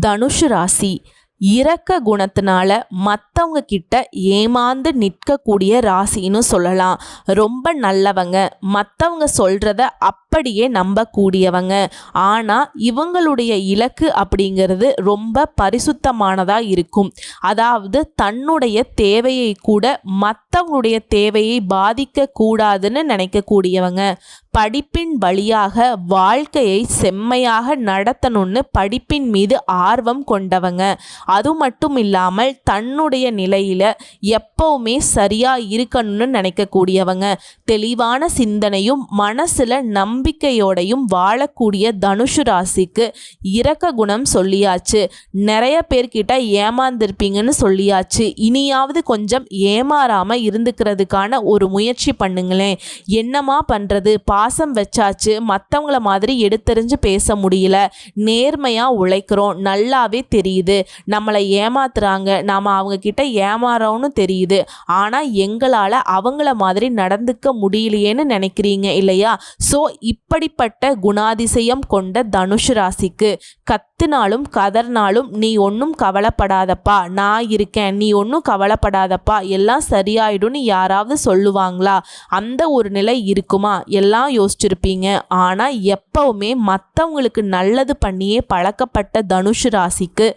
தனுஷு ராசி. இரக்க குணத்தினால மற்றவங்க கிட்ட ஏமாந்து நிற்கக்கூடிய ராசின்னு சொல்லலாம். ரொம்ப நல்லவங்க. மற்றவங்க சொல்கிறத அப் அப்படியே நம்பக்கூடியவங்க. ஆனால் இவங்களுடைய இலக்கு அப்படிங்கிறது ரொம்ப பரிசுத்தமானதாக இருக்கும். அதாவது தன்னுடைய தேவையை கூட மற்றவங்களுடைய தேவையை பாதிக்கக்கூடாதுன்னு நினைக்கக்கூடியவங்க. படிப்பின் வழியாக வாழ்க்கையை செம்மையாக நடத்தணும்னு படிப்பின் மீது ஆர்வம் கொண்டவங்க. அது மட்டும் இல்லாமல் தன்னுடைய நிலையில் எப்பவுமே சரியாக இருக்கணும்னு நினைக்கக்கூடியவங்க. தெளிவான சிந்தனையும் மனசில் நம்பிக்கையோடையும் வாழக்கூடிய தனுஷு ராசிக்கு இரக்க குணம் சொல்லியாச்சு. நிறைய பேர்கிட்ட ஏமாந்திருப்பீங்கன்னு சொல்லியாச்சு. இனியாவது கொஞ்சம் ஏமாறாமல் இருந்துக்கிறதுக்கான ஒரு முயற்சி பண்ணுங்களேன். என்னமா பண்ணுறது பாசம் வச்சாச்சு. மற்றவங்கள மாதிரி எடுத்தெறிஞ்சு பேச முடியல. நேர்மையாக உழைக்கிறோம். நல்லாவே தெரியுது. நம்மளை ஏமாத்துறாங்க. நாம் அவங்க கிட்ட ஏமாறோம்னு தெரியுது. ஆனால் எங்களால் அவங்கள மாதிரி நடந்துக்க முடியலையேன்னு நினைக்கிறீங்க இல்லையா? ஸோ இப்படிப்பட்ட குணாதிசயம் கொண்ட தனுஷ் ராசிக்கு கத்துனாலும் கதர்னாலும் நீ ஒன்றும் கவலைப்படாதப்பா. நான் இருக்கேன் நீ ஒன்றும் கவலைப்படாதப்பா. எல்லாம் சரியாயிடும்னு யாராவது சொல்லுவாங்களா? அந்த ஒரு நிலை இருக்குமா? எல்லாம் யோசிச்சிருப்பீங்க. ஆனால் எப்பவுமே மற்றவங்களுக்கு நல்லது பண்ணியே பழக்கப்பட்ட தனுஷ் ராசிக்கு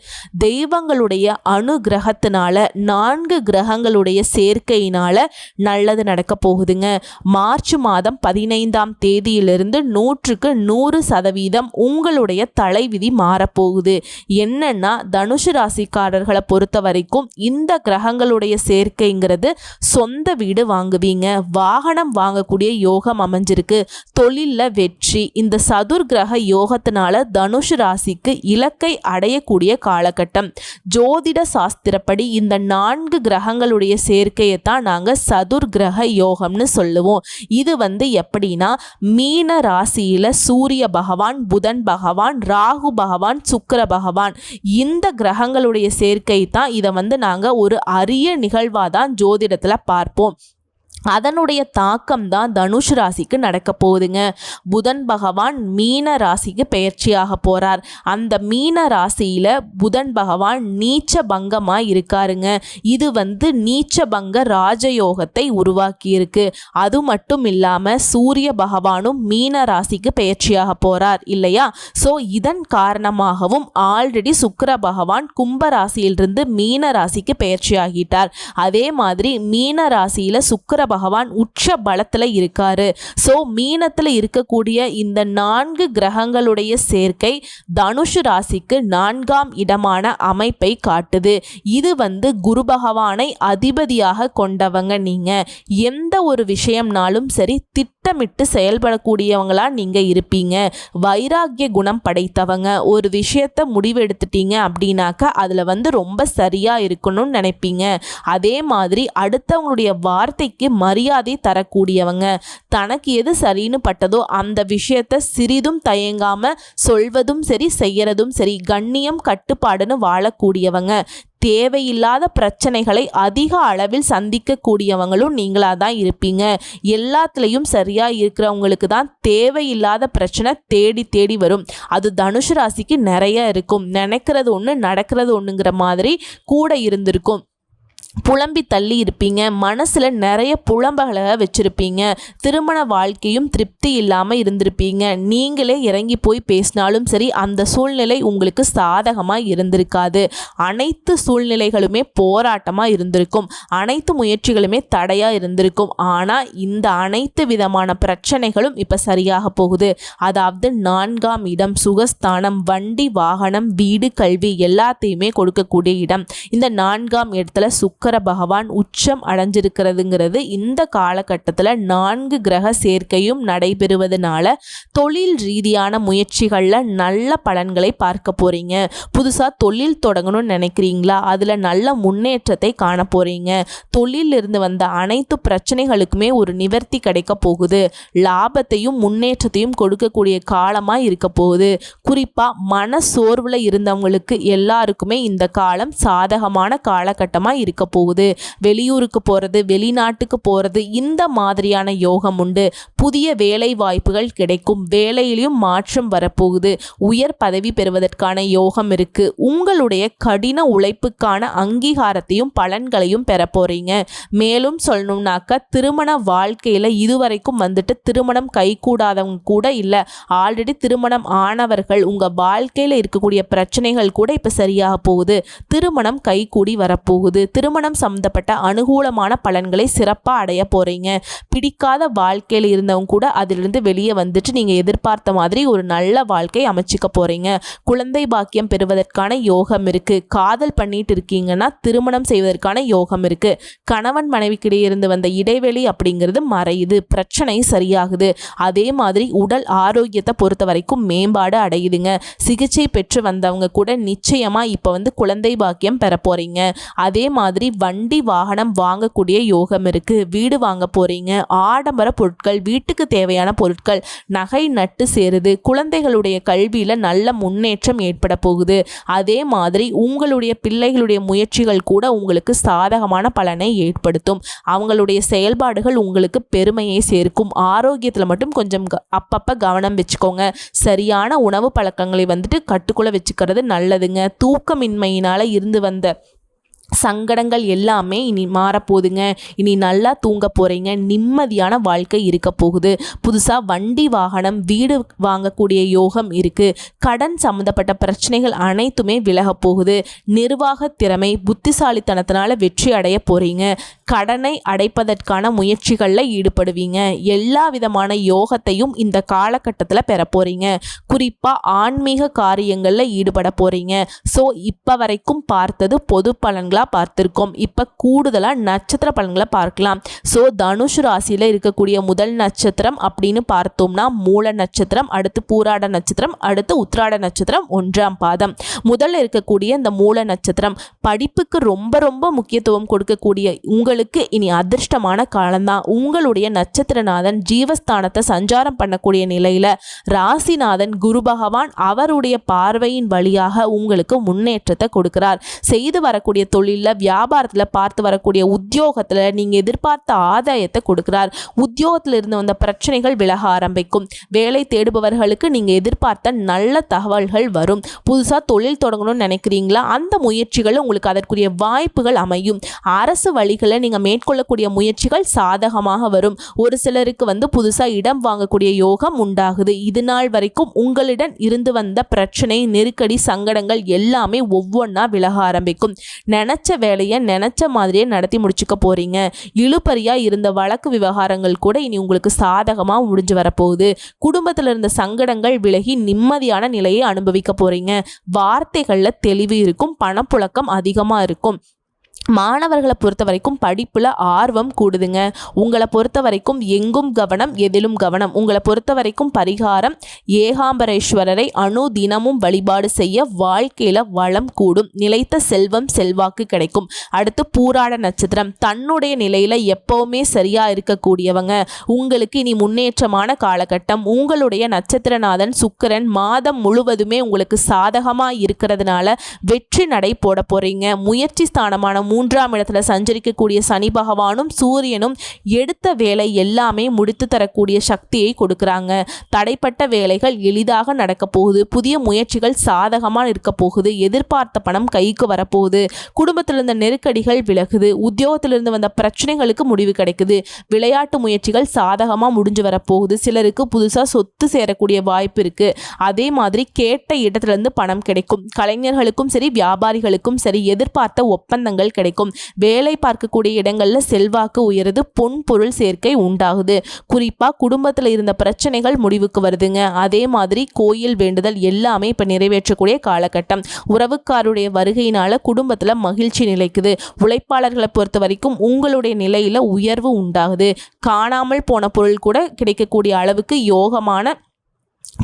தெய்வங்களுடைய அனுகிரகத்தினால நான்கு கிரகங்களுடைய சேர்க்கையினால நல்லது நடக்க போகுதுங்க. மார்ச் மாதம் பதினைந்தாம் தேதியிலிருந்து நூற்றுக்கு நூறு சதவீதம் உங்களுடைய தலைவிதி மாறப்போகுது. என்னன்னா தனுஷு ராசிக்காரர்களை பொறுத்த வரைக்கும் இந்த கிரகங்களுடைய சேர்க்கைங்கிறது சொந்த வீடு வாங்குவீங்க. வாகனம் வாங்கக்கூடிய யோகம் அமைஞ்சிருக்கு. தொழிலில் வெற்றி. இந்த சதுர் கிரக யோகத்தினால தனுஷு ராசிக்கு இலக்கை அடையக்கூடிய காலகட்டம். ஜோதிட சாஸ்திரப்படி இந்த நான்கு கிரகங்களுடைய சேர்க்கையை தான் நாங்கள் சதுர் கிரக யோகம்னு சொல்லுவோம். இது வந்து எப்படின்னா மீன ராசியில் சூரிய பகவான் புதன் பகவான் ராகு பகவான் சுக்கர பகவான். இந்த கிரகங்களுடைய சேர்க்கை தான் இதை வந்து நாங்கள் ஒரு அரிய நிகழ்வாக தான் ஜோதிடத்தில் பார்ப்போம். அதனுடைய தாக்கம் தான் தனுஷ் ராசிக்கு நடக்க போகுதுங்க. புதன் பகவான் மீன ராசிக்கு பெயர்ச்சியாக போகிறார் அந்த மீன ராசியில் புதன் பகவான் நீச்ச பங்கமாக இருக்காருங்க. இது வந்து நீச்ச பங்க ராஜயோகத்தை உருவாக்கியிருக்கு. அது மட்டும் இல்லாமல் சூரிய பகவானும் மீன ராசிக்கு பெயர்ச்சியாக போகிறார் இல்லையா? ஸோ இதன் காரணமாகவும் ஆல்ரெடி சுக்கர பகவான் கும்ப ராசியிலிருந்து மீன ராசிக்கு பெயர்ச்சி ஆகிட்டார் அதே மாதிரி மீன ராசியில் சுக்கிர பகவான் உச்ச பலத்தில் இருக்காரு. ஸோ மீனத்தில் இருக்கக்கூடிய இந்த நான்கு கிரகங்களுடைய சேர்க்கை தனுஷு ராசிக்கு நான்காம் இடமான அமைப்பை காட்டுது. இது வந்து குரு பகவானை அதிபதியாக கொண்டவங்க நீங்கள் எந்த ஒரு விஷயம்னாலும் சரி திட்டமிட்டு செயல்படக்கூடியவங்களா நீங்கள் இருப்பீங்க. வைராக்கிய குணம் படைத்தவங்க. ஒரு விஷயத்தை முடிவெடுத்துட்டீங்க அப்படின்னாக்கா அதில் வந்து ரொம்ப சரியாக இருக்கணும்னு நினைப்பீங்க. அதே மாதிரி அடுத்தவங்களுடைய வார்த்தைக்கு மரியாதை தரக்கூடியவங்க. தனக்கு எது சரின்னு பட்டதோ அந்த விஷயத்த சிறிதும் தயங்காம சொல்வதும் சரி செய்யறதும் சரி கண்ணியம் கட்டுப்பாடுன்னு வாழக்கூடியவங்க. தேவையில்லாத பிரச்சனைகளை அதிக அளவில் சந்திக்கக்கூடியவங்களும் நீங்களாக தான் இருப்பீங்க. எல்லாத்துலேயும் சரியாக இருக்கிறவங்களுக்கு தான் தேவையில்லாத பிரச்சனை தேடி தேடி வரும். அது தனுஷ் ராசிக்கு நிறைய இருக்கும். நினைக்கிறது ஒன்று நடக்கிறது ஒன்றுங்கிற மாதிரி கூட இருந்திருக்கும். புலம்பி தள்ளி இருப்பீங்க. மனசில் நிறைய புலம்பகளை வச்சுருப்பீங்க. திருமண வாழ்க்கையும் திருப்தி இல்லாமல் இருந்திருப்பீங்க. நீங்களே இறங்கி போய் பேசினாலும் சரி அந்த சூழ்நிலை உங்களுக்கு சாதகமாக இருந்திருக்காது. அனைத்து சூழ்நிலைகளுமே போராட்டமாக இருந்திருக்கும். அனைத்து முயற்சிகளுமே தடையாக இருந்திருக்கும். ஆனால் இந்த அனைத்து விதமான பிரச்சனைகளும் இப்போ சரியாக போகுது. அதாவது நான்காம் இடம் சுகஸ்தானம் வண்டி வாகனம் வீடு கல்வி எல்லாத்தையுமே கொடுக்கக்கூடிய இடம். இந்த நான்காம் இடத்துல சுக சுக்கர பகவான் உச்சம் அடைஞ்சிருக்கிறதுங்கிறது இந்த காலகட்டத்தில் நான்கு கிரக சேர்க்கையும் நடைபெறுவதனால தொழில் ரீதியான முயற்சிகளில் நல்ல பலன்களை பார்க்க போகிறீங்க புதுசாக தொழில் தொடங்கணும்னு நினைக்கிறீங்களா? அதில் நல்ல முன்னேற்றத்தை காண போகிறீங்க தொழிலிருந்து வந்த அனைத்து பிரச்சனைகளுக்குமே ஒரு நிவர்த்தி கிடைக்க போகுது. லாபத்தையும் முன்னேற்றத்தையும் கொடுக்கக்கூடிய காலமாக இருக்க போகுது. குறிப்பாக மன சோர்வில் இருந்தவங்களுக்கு எல்லாருக்குமே இந்த காலம் சாதகமான காலகட்டமாக இருக்கு. இருக்க போகுது வெளியூருக்கு போகிறது வெளிநாட்டுக்கு போகிறது இந்த மாதிரியான யோகம் உண்டு. புதிய வேலை வாய்ப்புகள் கிடைக்கும். வேலையிலையும் மாற்றம் வரப்போகுது. உயர் பதவி பெறுவதற்கான யோகம் இருக்குது உங்களுடைய கடின உழைப்புக்கான அங்கீகாரத்தையும் பலன்களையும் பெற போகிறீங்க மேலும் சொல்லணும்னாக்க திருமண வாழ்க்கையில் இதுவரைக்கும் வந்துட்டு திருமணம் கைகூடாதவங்க கூட இல்லை. ஆல்ரெடி திருமணம் ஆனவர்கள் உங்கள் வாழ்க்கையில் இருக்கக்கூடிய பிரச்சனைகள் கூட இப்போ சரியாக போகுது. திருமணம் கைகூடி வரப்போகுது. திருமணம் சம்மந்தப்பட்ட அனுகூலமான பலன்களை சிறப்பாக அடைய போகிறீங்க பிடிக்காத வாழ்க்கையில் இருந்தவங்க கூட அதிலிருந்து வெளியே வந்துட்டு நீங்கள் எதிர்பார்த்த மாதிரி ஒரு நல்ல வாழ்க்கை அமைச்சிக்க போகிறீங்க குழந்தை பாக்கியம் பெறுவதற்கான யோகம் இருக்குது காதல் பண்ணிட்டு இருக்கீங்கன்னா திருமணம் செய்வதற்கான யோகம் இருக்குது கணவன் மனைவிக்கிடையே இருந்து வந்த இடைவெளி அப்படிங்கிறது மறையுது. பிரச்சனை சரியாகுது. அதே மாதிரி உடல் ஆரோக்கியத்தை பொறுத்த வரைக்கும் மேம்பாடு அடையுதுங்க. சிகிச்சை பெற்று வந்தவங்க கூட நிச்சயமாக இப்போ வந்து குழந்தை பாக்கியம் பெற போகிறீங்க அதே மாதிரி மாதிரி வண்டி வாகனம் வாங்கக்கூடிய யோகம் இருக்குது வீடு வாங்க போகிறீங்க ஆடம்பர பொருட்கள் வீட்டுக்கு தேவையான பொருட்கள் நகை நட்டு சேருது. குழந்தைகளுடைய கல்வியில் நல்ல முன்னேற்றம் ஏற்பட போகுது. அதே மாதிரி உங்களுடைய பிள்ளைகளுடைய முயற்சிகள் கூட உங்களுக்கு சாதகமான பலனை ஏற்படுத்தும். அவங்களுடைய செயல்பாடுகள் உங்களுக்கு பெருமையை சேர்க்கும். ஆரோக்கியத்தில் மட்டும் கொஞ்சம் க- அப்பப்போ கவனம் வச்சுக்கோங்க. சரியான உணவு பழக்கங்களை வந்துட்டு கட்டுக்குள்ளே வச்சுக்கிறது நல்லதுங்க. தூக்கமின்மையினால் இருந்து வந்த சங்கடங்கள் எல்லாமே இனி மாறப்போகுதுங்க. இனி நல்லா தூங்க போகிறீங்க நிம்மதியான வாழ்க்கை இருக்க போகுது. புதுசாக வண்டி வாகனம் வீடு வாங்கக்கூடிய யோகம் இருக்குது கடன் சம்மந்தப்பட்ட பிரச்சனைகள் அனைத்துமே விலக போகுது. நிர்வாக திறமை புத்திசாலித்தனத்தினால வெற்றி அடைய போகிறீங்க கடனை அடைப்பதற்கான முயற்சிகளில் ஈடுபடுவீங்க. எல்லா விதமான யோகத்தையும் இந்த காலகட்டத்தில் பெற போகிறீங்க குறிப்பாக ஆன்மீக காரியங்களில் ஈடுபட போகிறீங்க ஸோ இப்போ வரைக்கும் பார்த்தது பொது பலன்கள் பலன்களாக பார்த்துருக்கோம். இப்போ கூடுதலாக நட்சத்திர பலன்களை பார்க்கலாம். ஸோ தனுஷ் ராசியில் இருக்கக்கூடிய முதல் நட்சத்திரம் அப்படின்னு பார்த்தோம்னா மூல நட்சத்திரம் அடுத்து பூராட நட்சத்திரம் அடுத்து உத்ராட நட்சத்திரம் ஒன்றாம் பாதம். முதல்ல இருக்கக்கூடிய இந்த மூல நட்சத்திரம் படிப்புக்கு ரொம்ப ரொம்ப முக்கியத்துவம் கொடுக்கக்கூடிய உங்களுக்கு இனி அதிர்ஷ்டமான காலம்தான். உங்களுடைய நட்சத்திரநாதன் ஜீவஸ்தானத்தை சஞ்சாரம் பண்ணக்கூடிய நிலையில் ராசிநாதன் குரு பகவான் அவருடைய பார்வையின் வழியாக உங்களுக்கு முன்னேற்றத்தை கொடுக்கிறார். செய்து வரக்கூடிய தொழில் தொழிலில் வியாபாரத்தில் பார்த்து வரக்கூடிய உத்தியோகத்தில் நீங்கள் எதிர்பார்த்த ஆதாயத்தை கொடுக்கிறார். உத்தியோகத்தில் இருந்து வந்த பிரச்சனைகள் விலக ஆரம்பிக்கும். வேலை தேடுபவர்களுக்கு நீங்கள் எதிர்பார்த்த நல்ல தகவல்கள் வரும். புதுசாக தொழில் தொடங்கணும்னு நினைக்கிறீங்களா? அந்த முயற்சிகள் உங்களுக்கு அதற்குரிய வாய்ப்புகள் அமையும். அரசு வழிகளை நீங்கள் மேற்கொள்ளக்கூடிய முயற்சிகள் சாதகமாக வரும். ஒரு சிலருக்கு வந்து புதுசாக இடம் வாங்கக்கூடிய யோகம் உண்டாகுது. இது நாள் வரைக்கும் உங்களிடம் இருந்து வந்த பிரச்சனை நெருக்கடி சங்கடங்கள் எல்லாமே ஒவ்வொன்றா விலக ஆரம்பிக்கும். நினச்ச வேலையை நினச்ச மாதிரியே நடத்தி முடிச்சுக்க போகிறீங்க இழுபறியாக இருந்த வழக்கு விவகாரங்கள் கூட இனி உங்களுக்கு சாதகமாக முடிஞ்சு வரப்போகுது. குடும்பத்தில் இருந்த சங்கடங்கள் விலகி நிம்மதியான நிலையை அனுபவிக்க போகிறீங்க வார்த்தைகளில் தெளிவு இருக்கும் பணப்புழக்கம் அதிகமாக இருக்கும். மாணவர்களை பொறுத்த வரைக்கும் படிப்பில் ஆர்வம் கூடுதுங்க. உங்களை பொறுத்த வரைக்கும் எங்கும் கவனம் எதிலும் கவனம். உங்களை பொறுத்த வரைக்கும் பரிகாரம் ஏகாம்பரேஸ்வரரை அணு தினமும் வழிபாடு செய்ய வாழ்க்கையில் வளம் கூடும். நிலைத்த செல்வம் செல்வாக்கு கிடைக்கும். அடுத்து பூராட நட்சத்திரம். தன்னுடைய நிலையில் எப்போவுமே சரியாக இருக்கக்கூடியவங்க. உங்களுக்கு இனி முன்னேற்றமான காலகட்டம். உங்களுடைய நட்சத்திரநாதன் சுக்கிரன் மாதம் முழுவதுமே உங்களுக்கு சாதகமாக இருக்கிறதுனால வெற்றி நடை போட போகிறீங்க முயற்சி ஸ்தானமான மூன்றாம் இடத்துல சஞ்சரிக்கக்கூடிய சனி பகவானும் சூரியனும் எடுத்த வேலை எல்லாமே முடித்து தரக்கூடிய சக்தியை கொடுக்குறாங்க. தடைப்பட்ட வேலைகள் எளிதாக நடக்க போகுது. புதிய முயற்சிகள் சாதகமாக இருக்க போகுது. எதிர்பார்த்த பணம் கைக்கு வரப்போகுது. குடும்பத்தில் இருந்த நெருக்கடிகள் விலகுது. உத்தியோகத்திலிருந்து வந்த பிரச்சனைகளுக்கு முடிவு கிடைக்குது. விளையாட்டு முயற்சிகள் சாதகமாக முடிஞ்சு வரப்போகுது. சிலருக்கு புதுசாக சொத்து சேரக்கூடிய வாய்ப்பு இருக்குது அதே மாதிரி கேட்ட இடத்துலேருந்து பணம் கிடைக்கும். கலைஞர்களுக்கும் சரி வியாபாரிகளுக்கும் சரி எதிர்பார்த்த ஒப்பந்தங்கள் கிடைக்கும். வேலை பார்க்கக்கூடிய இடங்களில் செல்வாக்கு உயருது பொன் பொருள் சேர்க்கை உண்டாகுது. குறிப்பாக குடும்பத்தில் இருந்த பிரச்சனைகள் முடிவுக்கு வருதுங்க. அதே மாதிரி கோயில் வேண்டுதல் எல்லாமே இப்போ நிறைவேற்றக்கூடிய காலகட்டம். உறவுக்காருடைய வருகையினால குடும்பத்தில் மகிழ்ச்சி நிலைக்குது. உழைப்பாளர்களை பொறுத்த வரைக்கும் உங்களுடைய நிலையில் உயர்வு உண்டாகுது. காணாமல் போன பொருள் கூட கிடைக்கக்கூடிய அளவுக்கு யோகமான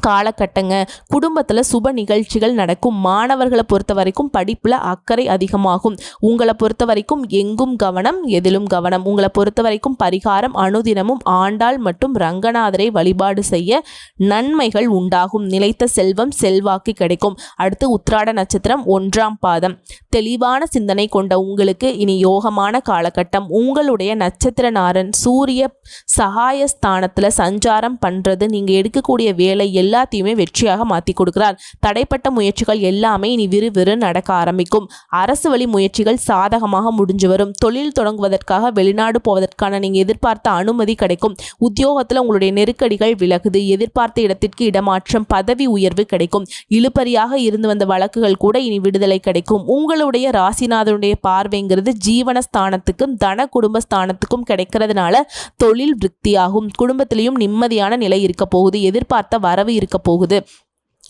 காலகட்டங்க. குடும்பத்தில் சுப நிகழ்ச்சிகள் நடக்கும். மாணவர்களை பொறுத்த வரைக்கும் படிப்பில் அக்கறை அதிகமாகும். உங்களை பொறுத்த வரைக்கும் எங்கும் கவனம் எதிலும் கவனம். உங்களை பொறுத்த வரைக்கும் பரிகாரம் அனுதினமும் ஆண்டாள் மற்றும் ரங்கநாதரை வழிபாடு செய்ய நன்மைகள் உண்டாகும். நிலைத்த செல்வம் செல்வாக்கு கிடைக்கும். அடுத்து உத்ராட நட்சத்திரம் ஒன்றாம் பாதம். தெளிவான சிந்தனை கொண்ட உங்களுக்கு இனி யோகமான காலகட்டம். உங்களுடைய நட்சத்திரநாரன் சூரிய சகாயஸ்தானத்தில் சஞ்சாரம் பண்ணுறது நீங்கள் எடுக்கக்கூடிய வேலை எல்லாத்தையுமே வெற்றியாக மாற்றி கொடுக்கிறார். தடைப்பட்ட முயற்சிகள் எல்லாமே இனி விறுவிறு நடக்க ஆரம்பிக்கும். அரசு வழி முயற்சிகள் சாதகமாக முடிஞ்சு வரும். தொழில் தொடங்குவதற்காக வெளிநாடு போவதற்கான நீங்கள் எதிர்பார்த்த அனுமதி கிடைக்கும். உத்தியோகத்தில் உங்களுடைய நெருக்கடிகள் விலகுது. எதிர்பார்த்த இடத்திற்கு இடமாற்றம் பதவி உயர்வு கிடைக்கும். இழுபறியாக இருந்து வந்த வழக்குகள் கூட இனி விடுதலை கிடைக்கும். உங்களுடைய ராசிநாதனுடைய பார்வைங்கிறது ஜீவனஸ்தானத்துக்கும் தன குடும்பஸ்தானத்துக்கும் கிடைக்கிறதுனால தொழில் விருத்தியாகும். குடும்பத்திலையும் நிம்மதியான நிலை இருக்க போகுது. எதிர்பார்த்த வரவு இருக்க போகுது.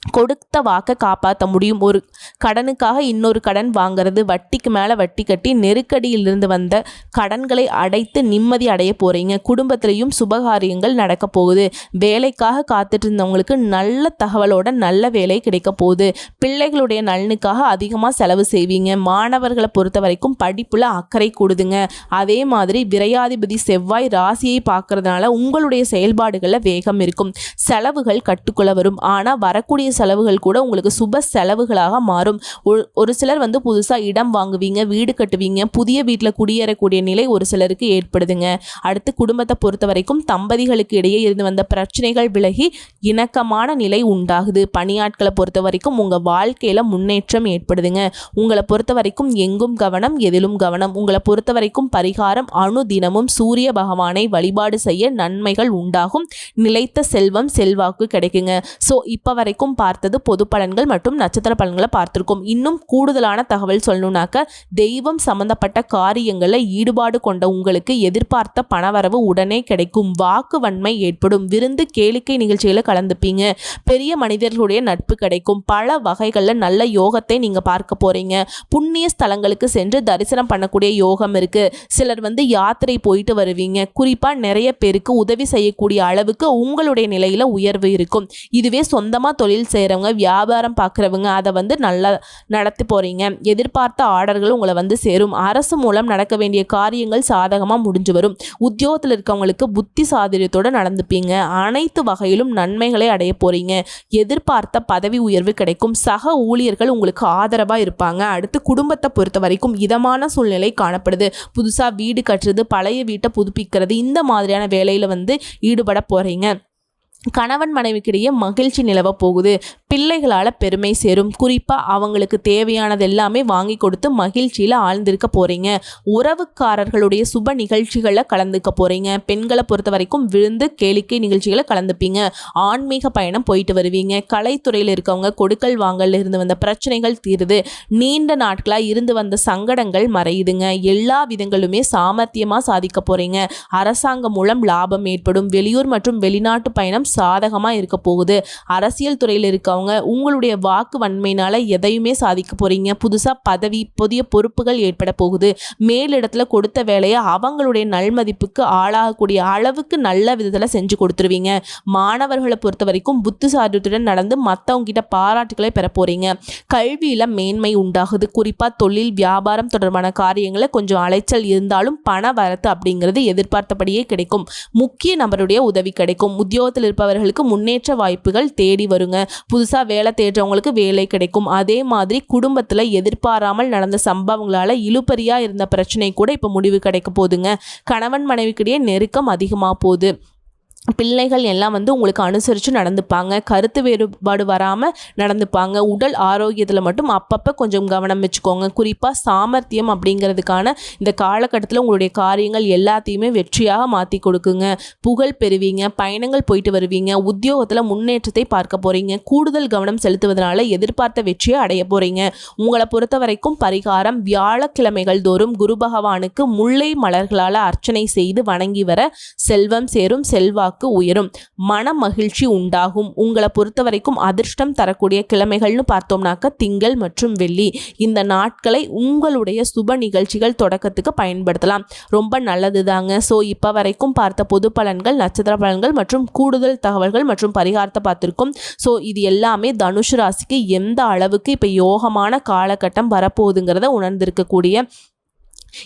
கொடுத்த வாக்கை காப்பாற்ற முடியும். ஒரு கடனுக்காக இன்னொரு கடன் வாங்குறது வட்டிக்கு மேலே வட்டி கட்டி நெருக்கடியிலிருந்து வந்த கடன்களை அடைத்து நிம்மதி அடைய போகிறீங்க குடும்பத்திலையும் சுபகாரியங்கள் நடக்க போகுது. வேலைக்காக காத்துட்டு இருந்தவங்களுக்கு நல்ல தகவலோட நல்ல வேலை கிடைக்க போகுது. பிள்ளைகளுடைய நலனுக்காக அதிகமாக செலவு செய்வீங்க. மாணவர்களை பொறுத்த வரைக்கும் படிப்பில் அக்கறை கூடுதுங்க. அதே மாதிரி விரையாதிபதி செவ்வாய் ராசியை பார்க்கறதுனால உங்களுடைய செயல்பாடுகளில் வேகம் இருக்கும். செலவுகள் கட்டுக்குள்ள வரும். ஆனால் வரக்கூடிய செலவுகள் கூட உங்களுக்கு சுப செலவுகளாக மாறும். ஒரு சிலர் வந்து புதுசாக இடம் வாங்குவீங்க வீடு கட்டுவீங்க புதிய வீட்டில் குடியேறக்கூடிய நிலை ஒரு சிலருக்கு ஏற்படுதுங்க. அடுத்து குடும்பத்தை பொறுத்த வரைக்கும் தம்பதிகளுக்கு இடையே இருந்து வந்த பிரச்சனைகள் விலகி இணக்கமான நிலை உண்டாகுது. பணியாட்களை பொறுத்த வரைக்கும் உங்கள் வாழ்க்கையில் முன்னேற்றம் ஏற்படுதுங்க. உங்களை பொறுத்த வரைக்கும் எங்கும் கவனம் எதிலும் கவனம். உங்களை பொறுத்த வரைக்கும் பரிகாரம் அணு தினமும் சூரிய பகவானை வழிபாடு செய்ய நன்மைகள் உண்டாகும். நிலைத்த செல்வம் செல்வாக்கு கிடைக்குங்க. ஸோ இப்போ வரைக்கும் பார்த்தது பொது பலன்கள் மற்றும் நட்சத்திர பலன்களை பார்த்துருக்கோம். இன்னும் கூடுதலான தகவல் சொல்லணும்னாக்க தெய்வம் சம்பந்தப்பட்ட காரியங்களில் ஈடுபாடு கொண்ட உங்களுக்கு எதிர்பார்த்த பணவரவு உடனே கிடைக்கும். வாக்கு வன்மை ஏற்படும். விருந்து கேளிக்கை நிகழ்ச்சிகளை கலந்துப்பீங்க. பெரிய மனிதர்களுடைய நட்பு கிடைக்கும். பல வகைகளில் நல்ல யோகத்தை நீங்கள் பார்க்க போகிறீங்க புண்ணிய ஸ்தலங்களுக்கு சென்று தரிசனம் பண்ணக்கூடிய யோகம் இருக்குது சிலர் வந்து யாத்திரை போயிட்டு வருவீங்க. குறிப்பாக நிறைய பேருக்கு உதவி செய்யக்கூடிய அளவுக்கு உங்களுடைய நிலையில் உயர்வு இருக்கும். இதுவே சொந்தமாக தொழில் செய்கிறவங்க வியாபாரம் பார்க்குறவங்க அதை வந்து நல்லா நடத்தி போகிறீங்க எதிர்பார்த்த ஆர்டர்கள் உங்களை வந்து சேரும். அரசு மூலம் நடக்க வேண்டிய காரியங்கள் சாதகமாக முடிஞ்சு வரும். உத்தியோகத்தில் இருக்கவங்களுக்கு புத்தி சாதுரியத்தோடு நடந்துப்பீங்க. அனைத்து வகையிலும் நன்மைகளை அடைய போகிறீங்க எதிர்பார்த்த பதவி உயர்வு கிடைக்கும். சக ஊழியர்கள் உங்களுக்கு ஆதரவாக இருப்பாங்க. அடுத்து குடும்பத்தை பொறுத்த வரைக்கும் இதமான சூழ்நிலை காணப்படுது. புதுசாக வீடு கட்டுறது பழைய வீட்டை புதுப்பிக்கிறது இந்த மாதிரியான வேலையில் வந்து ஈடுபட போகிறீங்க கணவன் மனைவிக்கிடையே மகிழ்ச்சி நிலவ போகுது. பிள்ளைகளால் பெருமை சேரும். குறிப்பாக அவங்களுக்கு தேவையானது எல்லாமே வாங்கி கொடுத்து மகிழ்ச்சியில் ஆழ்ந்திருக்க போகிறீங்க உறவுக்காரர்களுடைய சுப நிகழ்ச்சிகளில் கலந்துக்க போகிறீங்க பெண்களை பொறுத்த வரைக்கும் விழுந்து கேளிக்கை நிகழ்ச்சிகளை கலந்துப்பீங்க. ஆன்மீக பயணம் போயிட்டு வருவீங்க. கலைத்துறையில் இருக்கவங்க கொடுக்கல் வாங்கல் இருந்து வந்த பிரச்சனைகள் தீருது. நீண்ட நாட்களாக இருந்து வந்த சங்கடங்கள் மறையுதுங்க. எல்லா விதங்களுமே சாமர்த்தியமாக சாதிக்க போகிறீங்க அரசாங்கம் மூலம் லாபம் ஏற்படும். வெளியூர் மற்றும் வெளிநாட்டு பயணம் சாதகமாக இருக்க போகுது. அரசியல் துறையில் இருக்கவங்க உங்களுடைய வாக்கு வன்மையினால் எதையுமே சாதிக்க போகிறீங்க புதுசாக பதவி புதிய பொறுப்புகள் ஏற்பட போகுது. மேலிடத்தில் கொடுத்த வேலையை அவங்களுடைய நல்மதிப்புக்கு ஆளாகக்கூடிய அளவுக்கு நல்ல விதத்தில் செஞ்சு கொடுத்துருவீங்க. மாணவர்களை பொறுத்த வரைக்கும் புத்திசாலித்துடன் நடந்து மற்றவங்க கிட்ட பாராட்டுகளை பெற போகிறீங்க கல்வியில் மேன்மை உண்டாகுது. குறிப்பாக தொழில் வியாபாரம் தொடர்பான காரியங்களை கொஞ்சம் அலைச்சல் இருந்தாலும் பண வரத்து அப்படிங்கிறது எதிர்பார்த்தபடியே கிடைக்கும். முக்கிய நபருடைய உதவி கிடைக்கும். உத்தியோகத்தில் இருப்ப இருப்பவர்களுக்கு முன்னேற்ற வாய்ப்புகள் தேடி வருங்க. புதுசாக வேலை தேடுறவங்களுக்கு வேலை கிடைக்கும். அதே மாதிரி குடும்பத்தில் எதிர்பாராமல் நடந்த சம்பவங்களால் இழுபறியாக இருந்த பிரச்சனை கூட இப்போ முடிவு கிடைக்க போதுங்க கணவன் மனைவிக்கிடையே நெருக்கம் அதிகமாக போகுது. பிள்ளைகள் எல்லாம் வந்து உங்களுக்கு அனுசரித்து நடந்துப்பாங்க. கருத்து வேறுபாடு வராமல் நடந்துப்பாங்க. உடல் ஆரோக்கியத்தில் மட்டும் அப்பப்போ கொஞ்சம் கவனம் வச்சுக்கோங்க. குறிப்பாக சாமர்த்தியம் அப்படிங்கிறதுக்கான இந்த காலகட்டத்தில் உங்களுடைய காரியங்கள் எல்லாத்தையுமே வெற்றியாக மாற்றி கொடுக்குங்க. புகழ் பெறுவீங்க. பயணங்கள் போயிட்டு வருவீங்க. உத்தியோகத்தில் முன்னேற்றத்தை பார்க்க போகிறீங்க கூடுதல் கவனம் செலுத்துவதனால எதிர்பார்த்த வெற்றியை அடைய போகிறீங்க உங்களை பொறுத்த வரைக்கும் பரிகாரம் வியாழக்கிழமைகள் தோறும் குரு பகவானுக்கு முல்லை மலர்களால் அர்ச்சனை செய்து வணங்கி வர செல்வம் சேரும். செல்வா செல்வாக்கு உயரும். மன மகிழ்ச்சி உண்டாகும். உங்களை பொறுத்த வரைக்கும் அதிர்ஷ்டம் தரக்கூடிய கிழமைகள்னு பார்த்தோம்னாக்க திங்கள் மற்றும் வெள்ளி. இந்த நாட்களை உங்களுடைய சுப நிகழ்ச்சிகள் தொடக்கத்துக்கு பயன்படுத்தலாம். ரொம்ப நல்லது தாங்க ஸோ இப்போ வரைக்கும் பார்த்த பொது பலன்கள் நட்சத்திர பலன்கள் மற்றும் கூடுதல் தகவல்கள் மற்றும் பரிகாரத்தை பார்த்துருக்கோம். ஸோ இது எல்லாமே தனுஷு ராசிக்கு எந்த அளவுக்கு இப்போ யோகமான காலகட்டம் வரப்போகுதுங்கிறத உணர்ந்திருக்கக்கூடிய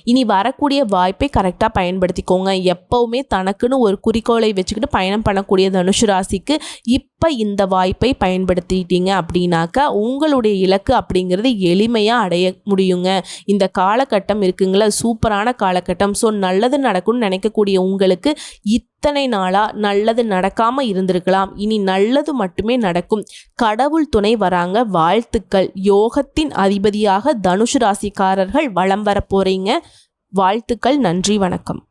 இனி வரக்கூடிய வாய்ப்பை கரெக்டாக பயன்படுத்திக்கோங்க. எப்போவுமே தனக்குன்னு ஒரு குறிக்கோளை வச்சுக்கிட்டு பயணம் பண்ணக்கூடிய தனுஷு ராசிக்கு இப்போ இந்த வாய்ப்பை பயன்படுத்திட்டீங்க அப்படின்னாக்கா உங்களுடைய இலக்கு அப்படிங்கிறது எளிமையாக அடைய முடியுங்க. இந்த காலகட்டம் இருக்குங்களா சூப்பரான காலகட்டம். ஸோ நல்லது நடக்கும்னு நினைக்கக்கூடிய உங்களுக்கு இத்தனை நாளாக நல்லது நடக்காமல் இருந்திருக்கலாம். இனி நல்லது மட்டுமே நடக்கும். கடவுள் துணை வராங்க. வாழ்த்துக்கள். யோகத்தின் அதிபதியாக தனுஷு ராசிக்காரர்கள் வலம் வர போகிறீங்க வாழ்த்துக்கள். நன்றி. வணக்கம்.